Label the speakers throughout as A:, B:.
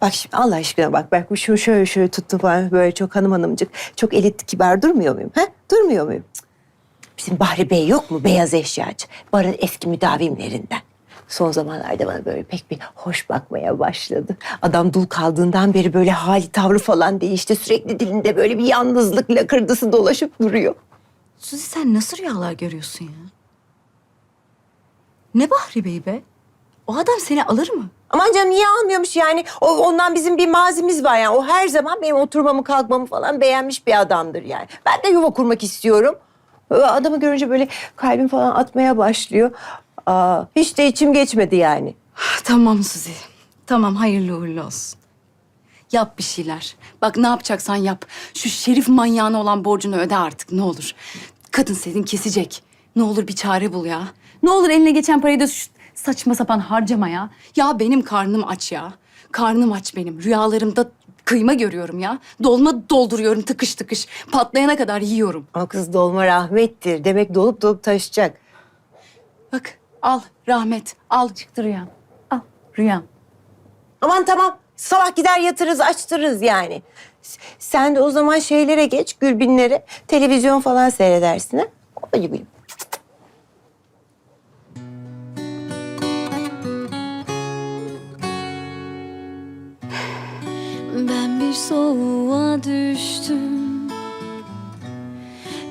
A: Bak şimdi Allah aşkına bak. Bak şunu şöyle şöyle tuttu falan böyle çok hanım hanımcık. Çok elit kibar durmuyor muyum? He? Durmuyor muyum? Bizim Bahri Bey yok mu? Beyaz eşyacı. Barın eski müdavimlerinden. Son zamanlarda bana böyle pek bir hoş bakmaya başladı. Adam dul kaldığından beri böyle hali tavrı falan değişti. Sürekli dilinde böyle bir yalnızlık lakırdısı dolaşıp duruyor.
B: Suzi sen nasıl rüyalar görüyorsun ya? Ne Bahri Bey be? O adam seni alır mı?
A: Aman canım niye almıyormuş yani? O, ondan bizim bir mazimiz var yani. O her zaman benim oturmamı kalkmamı falan beğenmiş bir adamdır yani. Ben de yuva kurmak istiyorum. Adamı görünce böyle kalbim falan atmaya başlıyor. Aa, hiç de içim geçmedi yani.
B: Tamam Suzi. Tamam hayırlı uğurlu olsun. Yap bir şeyler. Bak ne yapacaksan yap. Şu şerif manyağına olan borcunu öde artık ne olur. Kadın senin kesecek. Ne olur bir çare bul ya. Ne olur eline geçen parayı da şu saçma sapan harcama ya. Benim karnım aç ya. Karnım aç benim. Rüyalarımda kıyma görüyorum ya. Dolma dolduruyorum tıkış tıkış. Patlayana kadar yiyorum.
A: O kız dolma rahmettir. Demek dolup dolup taşacak.
B: Bak al rahmet. Al çıktı rüyam. Al rüyam.
A: Aman tamam. Sabah gider yatırız, açtırırız yani. S- Sen de o zaman şeylere geç, Gülbinlere. Televizyon falan seyredersin ha. O gibi.
C: Soğuğa düştüm.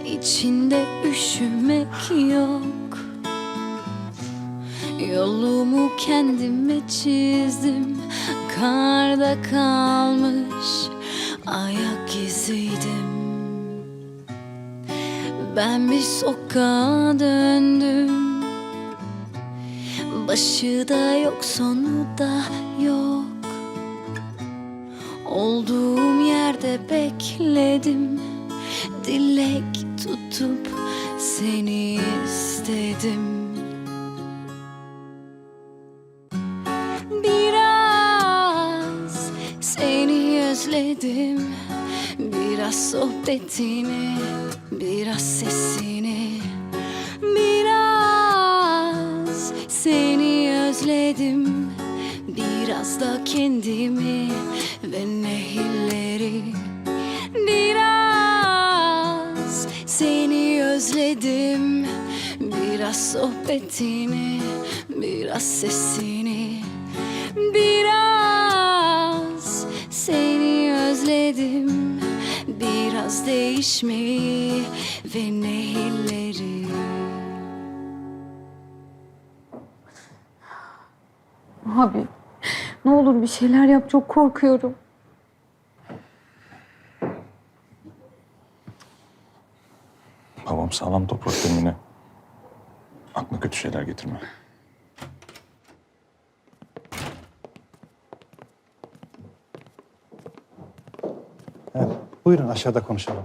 C: İçinde üşümek yok. Yolumu kendime çizdim. Karda kalmış ayak iziydim. Ben bir sokağa döndüm. Başı da yok sonu da yok Olduğum yerde bekledim. Dilek tutup seni istedim. Biraz seni özledim. Biraz sohbetini Biraz sesini. Biraz seni özledim Biraz da kendimi ve nehirleri. Biraz seni özledim. Biraz sohbetini, biraz sesini. Biraz seni özledim. Biraz değişmeyi ve nehirleri.
B: Abi ne olur bir şeyler yap çok korkuyorum.
D: Babam sağlam toprak temine. Aklına kötü şeyler getirme.
E: Evet, buyurun aşağıda konuşalım.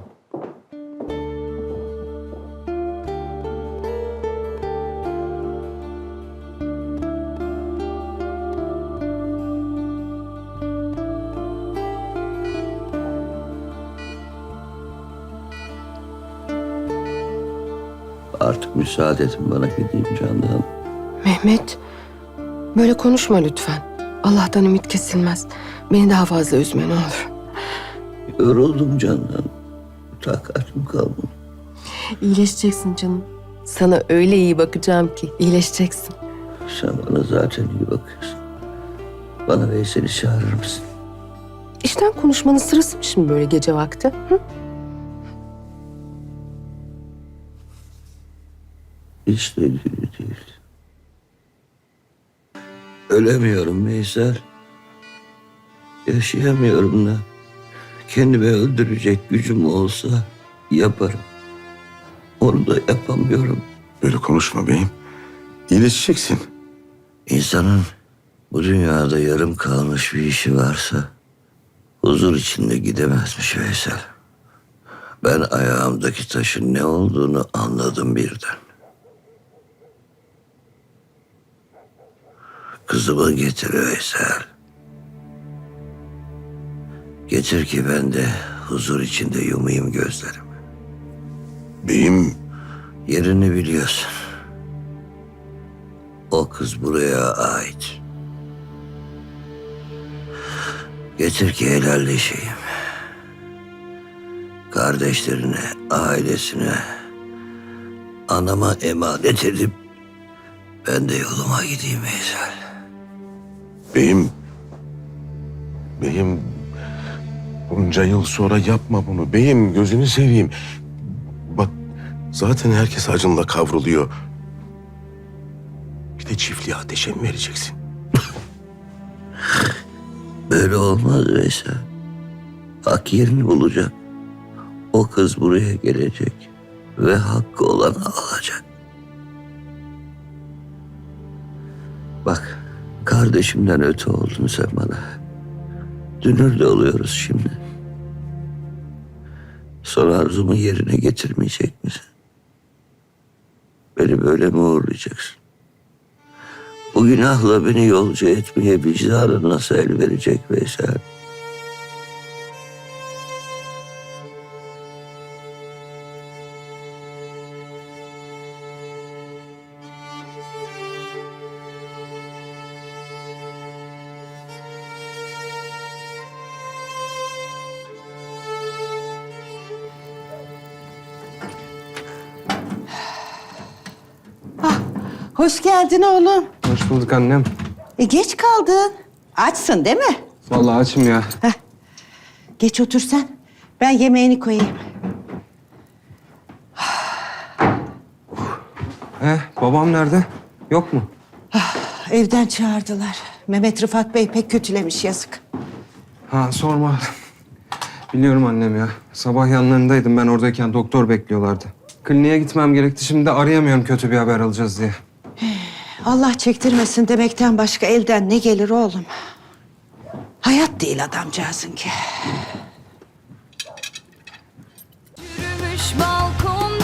F: Artık müsaade edin bana gideyim Candan.
G: Mehmet, böyle konuşma lütfen. Allah'tan ümit kesilmez. Beni daha fazla üzme ne olur.
F: Yoruldum Candan. Takatim kalmadı.
G: İyileşeceksin canım. Sana öyle iyi bakacağım ki iyileşeceksin.
F: Sen bana zaten iyi bakıyorsun. Bana Veysel'i çağırır mısın?
G: İşten konuşmanın sırası mı şimdi böyle gece vakti? Hı?
F: Hiç de değil. Ölemiyorum Veysel. Yaşayamıyorum da. Kendimi öldürecek gücüm olsa yaparım. Onu da yapamıyorum.
D: Böyle konuşma beyim. İyileşeceksin.
F: İnsanın bu dünyada yarım kalmış bir işi varsa huzur içinde gidemezmiş Veysel. Ben ayağımdaki taşın ne olduğunu anladım birden. Kızımı getir Veysel. Getir ki ben de huzur içinde yumayım gözlerimi.
D: Beyim
F: Yerini biliyorsun. O kız buraya ait. Getir ki helalleşeyim. Kardeşlerine, ailesine, anama emanet edip ben de yoluma gideyim Veysel.
D: Beyim, beyim bunca yıl sonra yapma bunu. Beyim gözünü seveyim. Bak zaten herkes acınla kavruluyor. Bir de çiftliğe ateşe mi vereceksin?
F: Böyle olmaz Veysel. Hak yerini bulacak. O kız buraya gelecek ve hakkı olanı alacak. Bak, kardeşimden öte oldun sen bana. Dünür de oluyoruz şimdi. Son arzumu yerine getirmeyecek misin? Beni böyle mi uğurlayacaksın? Bu günahla beni yolcu etmeye vicdanın nasıl el verecek Veysel?
H: Hoş geldin oğlum.
I: Hoş bulduk annem.
H: E geç kaldın. Açsın değil mi?
I: Vallahi açım ya.
H: Geç otur sen. Ben yemeğini koyayım.
I: Eh, babam nerede? Yok mu?
H: Evden çağırdılar. Mehmet Rıfat Bey pek kötülemiş yazık.
I: Ha sorma. Biliyorum annem ya. Sabah yanlarındaydım ben oradayken doktor bekliyorlardı. Kliniğe gitmem gerekti. Şimdi de arayamıyorum kötü bir haber alacağız diye.
H: Allah çektirmesin demekten başka elden ne gelir oğlum? Hayat değil adamcağızın ki.
C: Yürümüş balkon